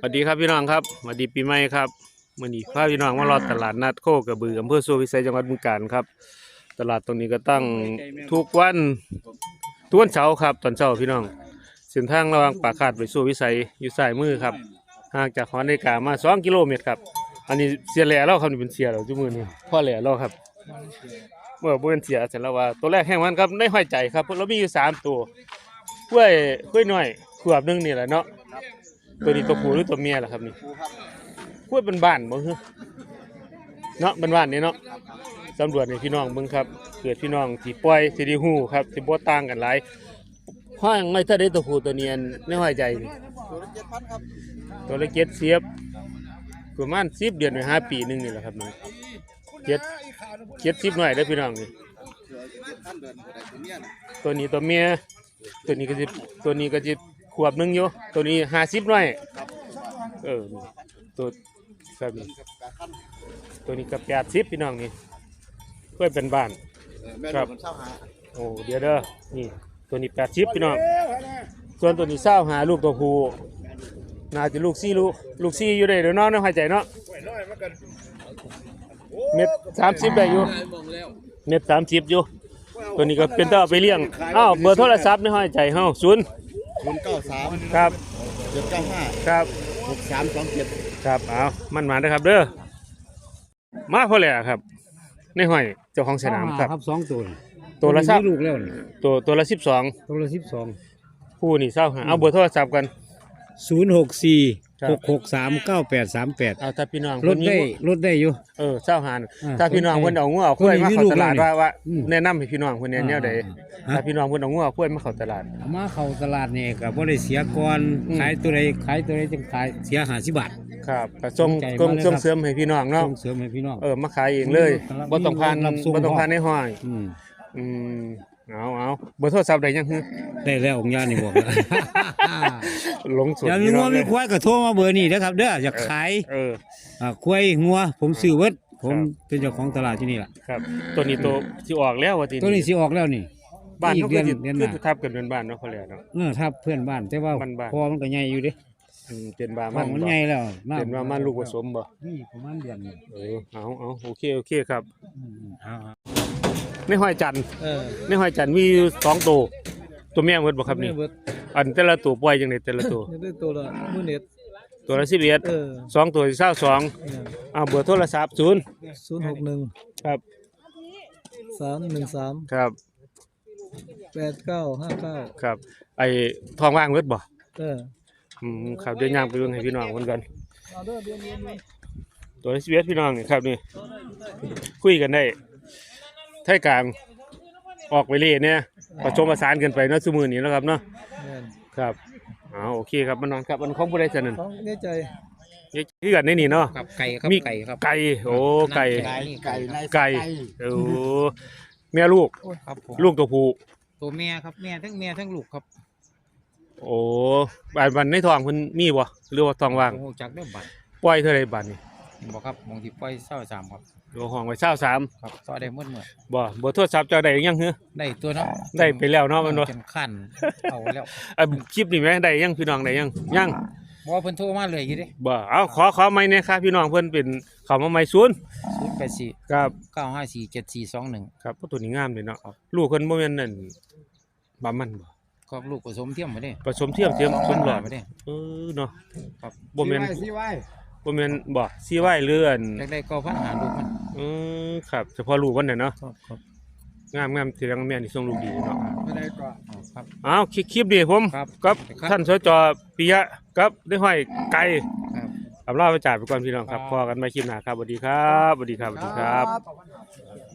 สวัสดีครับพี่น้องครับสวัสดีปีใหม่ครับมื่อนี้พาพี่น้องมารอตลาดนัดโคกระบืออำเภอสุวิสัยจังหวัดบึงกาฬครับ ตลาดตรงนี้ก็ตั้งทุกวันทุกวันเสาร์ครับ ตอนเช้าพี่น้องเส้นทางระหว่างปากขาดไปสู่วิสัยอยู่ซ้ายมือครับห่างจากหอนาฬิกามา2กิโลเมตรครับ อันนี้เสียแหล่เราครับนี่เป็นเสียเราจุมือนี่พ่อแหล่เราครับเมื่อบ่เป็นเสียเสร็จแล้วว่าตัวแรกแห่งมันครับในห้อยใจครับเรามีอยู่สามตัวกล้วยกล้วยหน้อยขวบหนึงนี่แหละเนาะ ตัวนี้ตัวผู้หรือตัวเมียล่ะครับนี่พูดเป็นบ้านๆบ่ฮึเนาะเป็นบ้านๆนี่เนาะตำรวจนี่พี่น้องเบิ่งครับ เกิดพี่น้องที่ปล่อยสิได้ฮู้ครับสิบ่ต่างกันหลายห้างไม่ถ้าได้ตัวผู้ตัวเนียนในห้อยใจนี่ตัวละเจ็ดพันครับตัวละเจ็ดเสียบประมาณ10เดือนหรือ5ปีหนึงนี่แหละครับนี่เจ็ดเจ็ดสิบหน่อยเด้อพี่น้องนี่เสือเจ็ดพันเดินตัวใดตัวเนี้ยนะตัวนี้ตัวเมียตัวนี้ก็สิตัวนี้ก็สิข วบหนึงอยู่ตัวนี้50หน่อยเออนี่ตัวครับนี่กับแปดพันตัวนี้ก็แปดสิบพี่น้องนี่เพื่อเป็นบ้านเออแม่ครัลูบ กมันเช่าหาโอ้เดี๋ยวเด้อนี่ตัวนี้แปดสิบพี่น้องส่วนตัวนี้เศร้าหาลูกตัวผู้น่าจะลูกซี่ลูกลูกซี่อยู่ได้เดี๋ยวน้องน้องหายใจเนาะเม็ดสามสิบได้อยู่เม็ดสามสิบอยู่ ตัวนี้ก็เป็นตัวเอาไปเลี้ยงอ้าวเบอร์โทรศัพท์ในห้อยใจเฮาศูนย์ ศูนย์เก้าสามครับเจ็ดเก้าห้าครับหกสามสองเจ็ดครับเอามันมาเด้อครับเด้อมาพอแล้วครับในห้อยเจ้าของสนามครับครับสองตัวตัวละสักมีลูกแล้วนี่ตัวตัวละสิบสองตัวละสิบสองคู่นี่เศร้าหาเอาเบอร์โทรศัพท์กันศูนย์หกสี่ครับ หกหกสามเก้าแปดสามแปดเอาถ้าพี่น้องลดได้เพิ่นมีลดได้อยู่เออเศร้าหาอ่าถ้าพี่น้องสนใจเพิ่นเอางัวเอากล้วยคนมานี้เข้าลูกตลาดแล้วนี่ว่าว่าอืมแนะนำให้พี่น้องเพิ่นแนะแนวใดอ่าถ้าพี่น้องเพิ่นเอางัวเอากล้วยมาเข้าตลาดเอามาเข้าตลาดนี่ก็บ่ได้เสียก่อนอืมขายตัวใดขายตัวใดจึงขายเสียห้าสิบบาทครับก็ส่งใจส่งมาเลยส่งครับเสริมให้พี่น้องเนาะส่งเสริมให้พี่น้องเออมาขายเองเลยรับบ่ต้องผ่านรับส่งบ่ต้องผ่านในห้อยอืมอืม เอาเอาเบอร์โทรศัพท์ได้ยังฮึได้แล้วองค์ยานี่บอกแล้วหลงสุดอย่ามีพี่งัน้วองมีเลยควายก็โทรมาเบอร์นี้นะครับ เด้ออยากขายเออ อ่าควายงัวผมซื้อเวิร์ดผมครับ เป็นเจ้าของตลาดที่นี่ล่ะครับ ตัวนี้ตัวที่ออกแล้วว่าทีตัวนี้สิออกแล้วนี่ บ้านอีกเขาเดืก็อนสิเดือนหคือน้าจะทับกันเป็นบ้านเนาะเขาเรียกเนาะ เออถ้าเพื่อนบ้านแต่ว่าบ้านๆ พอมันก็ใหญ่อยู่เดิอืมเป็นบ้านมัมันนมันบ่ใหญ่แล้วำเป็นว่ามันลูกผสมบ่นี่ประมาณเดือนหนึงเออเอาเอาโอเคโอเคครับ อืมเอา ในห้อยจันทร์เออในห้อยจันทร์มีอยู่สองตัวตัวแม่หมดบ่ครับนี่เบิดอันแต่ละตัวปล่อยจังได๋แต่ละตัว นี่ได้ตัวละมื้อเน็ตตัวละ11เออสองตัวสิเศร้าสองเอาเบอร์โทรศัพท์ศูนย์ศูนย์หกหนึ่งครับสามหนึ่งสามครับแปดเก้าห้าเก้าครับไอ้ทองว่างเบิดบ่เอออืมครับเดี๋ยวย่างไปเบิ่งให้พี่น้องเพิ่นกันเอาเด้อเดือนเดือนเดือนตัวละ11พี่น้องนี่ครับนี่คุยกันได้ไทยกลางออกไปเล่เนี่ยผสมผสานกันไปเนาะซุมื้อนี้แล้วครับเนาะแม่นครับเอาโอเคครับมันนอนครับมันของผู้ใดสนั่นของในใจนี่คือกันในนี่เนาะครับไก่ครับมีไก่ครับไก่โอ้ไก่ไก่ไก่ในไก่โอ้แม่ลูกครับผมลูกตัวผู้ตัวแม่ครับแม่ทั้งแม่ทั้งลูกครับ โอ้บานบันในท้องเพิ่นมีบ่หรือว่าท้องว่างโอ้จากเริ่มบัตรปล่อยเท่าไรบาดนี่ บอกครับมองที่ปล่อยเศร้าสามครับโอ้ห้องไว้เช้าสามครับต่อได้เมื่อเมื่อบ่บ่โทรศัพท์เจ้าได้ยังเหรอได้ตัวเนาะได้ไปแล้วเนาะมันบ่จนขั้นเอาแล้วอะคลิปนี่แม่ได้ยังพี่น้องได้ยังยังบอกว่าเพิ่นโทรมาเลยอยู่เดิบ่เอาขอขอไม้เนี่ยครับพี่น้องเพิ่นเป็นเขามาไม้ศูนย์ศูนย์แปดสี่ครับเก้าห้าสี่เจ็ดสี่สองหนึ่งครับเพราะตัวนี้งามเลยเนาะลูกเพิ่นบ่แม่นนั่นบามันบ่ก็ลูกผสมเทียมมาเด้ผสมเทียมเทียมสมหลอดมาเด้เออเนาะครับบ่แม่นซีไว้ บ่แม่นบ่ซีไว้เลื่อนแรกๆก็พันหาลูกมันอือครับเฉพาะลูกมันน่ะเนาะครับครับงามงามทีหลังแม่นี่ส่งลูกดีเนาะไม่ได้ก่อนครับ อ้าวคลิปคลิปดีผมครับกับครับ ท่านสจปิยะกับได้ห้อยไก่ครับ อำลาไปจ่ายไปก่อนพี่น้องครับพอกันใหม่คลิปหน้าครับสวัสดีครับสวัสดีครับสวัสดีครับบ